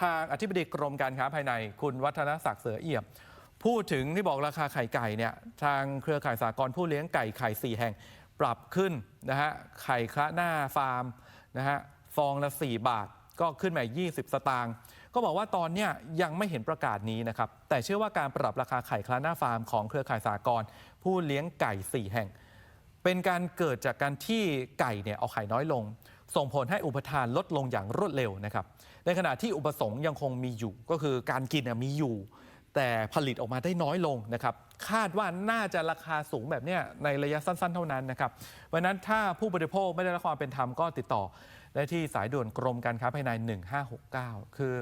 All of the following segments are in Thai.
ทางอธิบดีกรมการค้าภายใน คุณวัฒนศักดิ์เสือเอี่ยม พูดถึงที่บอกราคาไข่ไก่เนี่ยทางเครือข่ายสากลผู้เลี้ยงไก่ไข่ 4 แห่งปรับขึ้นนะฮะไข่คละหน้าฟาร์มนะฮะฟองละ 4 บาทก็ขึ้นมาอีก20 สตางค์ก็บอกว่าตอนเนี้ยยังไม่เห็นประกาศนี้นะครับ แต่เชื่อว่าการปรับราคาไข่คละหน้าฟาร์มของเครือข่ายสากลผู้เลี้ยงไก่ 4 แห่ง เป็นการเกิดจากการที่ไก่เนี่ยเอาไข่น้อยลง ส่งผลให้อุปทานลดลงอย่างรวดเร็วนะครับ ในขณะที่อุปสงค์ยังคงมีอยู่ ก็คือการกินน่ะมีอยู่ แต่ผลิตออกมาได้น้อยลงนะครับ คาดว่าน่าจะราคาสูงแบบเนี้ยในระยะสั้น ๆ เท่านั้นนะครับเพราะฉะนั้นถ้าผู้บริโภคไม่ได้รับความเป็นธรรมก็ติดต่อได้ที่สายด่วนกรมการค้าภายใน 1569 คือ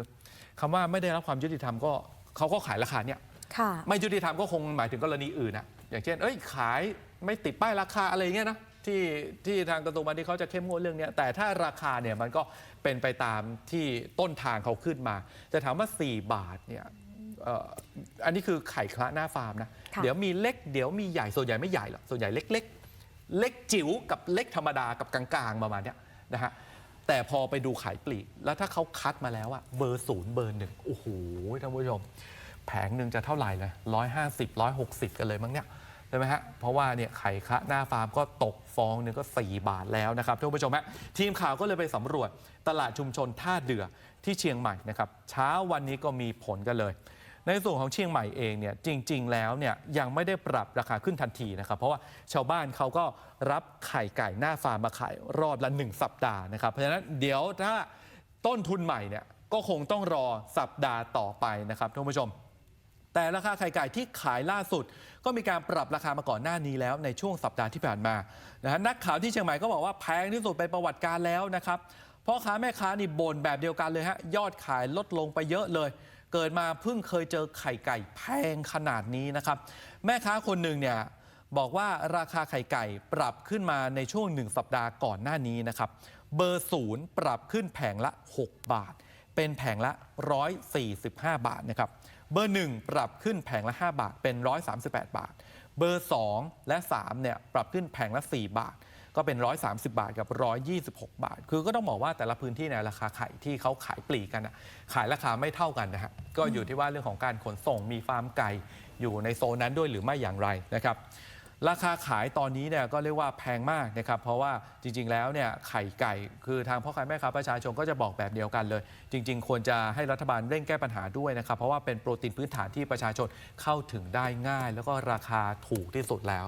คำว่าไม่ได้รับความยุติธรรมก็เขาก็ขายราคาเนี่ยค่ะไม่ยุติธรรมก็คงหมายถึงกรณีอื่นนะอย่างเช่น เอ้ยขายไม่ติดป้ายราคาอะไรอย่างเงี้ยนะ ที่ที่ทางกระทรวงพาณิชย์เขาจะเข้มงวดเรื่องเนี้ยแต่ถ้าราคาเนี่ยมันก็เป็นไปตามที่ต้นทางเขาขึ้นมาแต่ถามว่า 4 บาทเนี่ยเอ่ออันนี้คือไข่คละหน้าฟาร์มนะ ค่ะ เดี๋ยวมีเล็กเดี๋ยวมีใหญ่ส่วนใหญ่ไม่ใหญ่หรอกส่วนใหญ่เล็ก ๆ เล็กจิ๋วกับเล็กธรรมดากับกลางๆประมาณเนี้ยนะฮะแต่พอไปดูขายปลีก แล้วถ้าเขาคัดมาแล้วอะเบอร์ศูนย์เบอร์หนึ่งโอ้โหท่านผู้ชม แผงหนึ่งจะเท่าไหร่เลยร้อยห้าสิบร้อยหกสิบกันเลยมั้งเนี่ยใช่ไหมฮะ เพราะว่าเนี่ยไข่คะหน้าฟาร์มก็ตกฟองหนึ่งก็ 4 บาทแล้วนะครับท่านผู้ชมฮะทีมข่าวก็เลยไปสำรวจตลาดชุมชนท่าเดือที่เชียงใหม่นะครับเช้าวันนี้ก็มีผลกันเลย ในส่วนของเชียงใหม่เองเนี่ยจริง ๆ แล้วเนี่ยยังไม่ได้ปรับราคาขึ้นทันทีนะครับ เพราะว่าชาวบ้านเขาก็รับไข่ไก่หน้าฟาร์มมาขายรอบละ 1 สัปดาห์นะครับเพราะฉะนั้นเดี๋ยวถ้าต้นทุนใหม่เนี่ยก็คงต้องรอสัปดาห์ต่อไปนะครับท่านผู้ชม แต่ราคาไข่ไก่ที่ขายล่าสุด ก็มีการปรับราคามาก่อนหน้านี้แล้วในช่วงสัปดาห์ที่ผ่านมานะฮะนักข่าวที่เชียงใหม่ก็บอกว่าแพงที่สุดเป็นประวัติการแล้วนะครับพ่อค้าแม่ค้านี่บ่นแบบเดียวกันเลยฮะยอดขายลดลงไปเยอะเลย เกิดมาเพิ่งเคยเจอไข่ไก่แพงขนาดนี้นะครับ แม่ค้าคนหนึ่งเนี่ยบอกว่าราคาไข่ไก่ปรับขึ้นมาในช่วงหนึ่งสัปดาห์ก่อนหน้านี้นะครับ เบอร์ศูนย์ปรับขึ้นแผงละ 6 บาท เป็นแผงละ 145 บาทนะครับเบอร์ 1 ปรับขึ้นแผงละ 5 บาทเป็น 138 บาท เบอร์ 2 และ 3 เนี่ยปรับขึ้นแผงละ 4 บาท ก็เป็น 130 บาทกับ 126 บาท คือก็ต้องบอกว่าแต่ละพื้นที่ในราคาไข่ที่เขาขายปลีกกันอะขายราคาไม่เท่ากันนะฮะก็อยู่ที่ว่าเรื่องของการขนส่งมีฟาร์มไก่อยู่ในโซนนั้นด้วยหรือไม่อย่างไรนะครับ ราคาขายตอนนี้เนี่ยก็เรียกว่าแพงมากนะครับ เพราะว่าจริง ๆ แล้วเนี่ยไข่ไก่ คือทางพ่อค้าแม่ค้าประชาชนก็จะบอกแบบเดียวกันเลย จริง ๆ ควรจะให้รัฐบาลเร่งแก้ปัญหาด้วยนะครับ เพราะว่าเป็นโปรตีนพื้นฐานที่ประชาชนเข้าถึงได้ง่าย แล้วก็ราคาถูกที่สุดแล้ว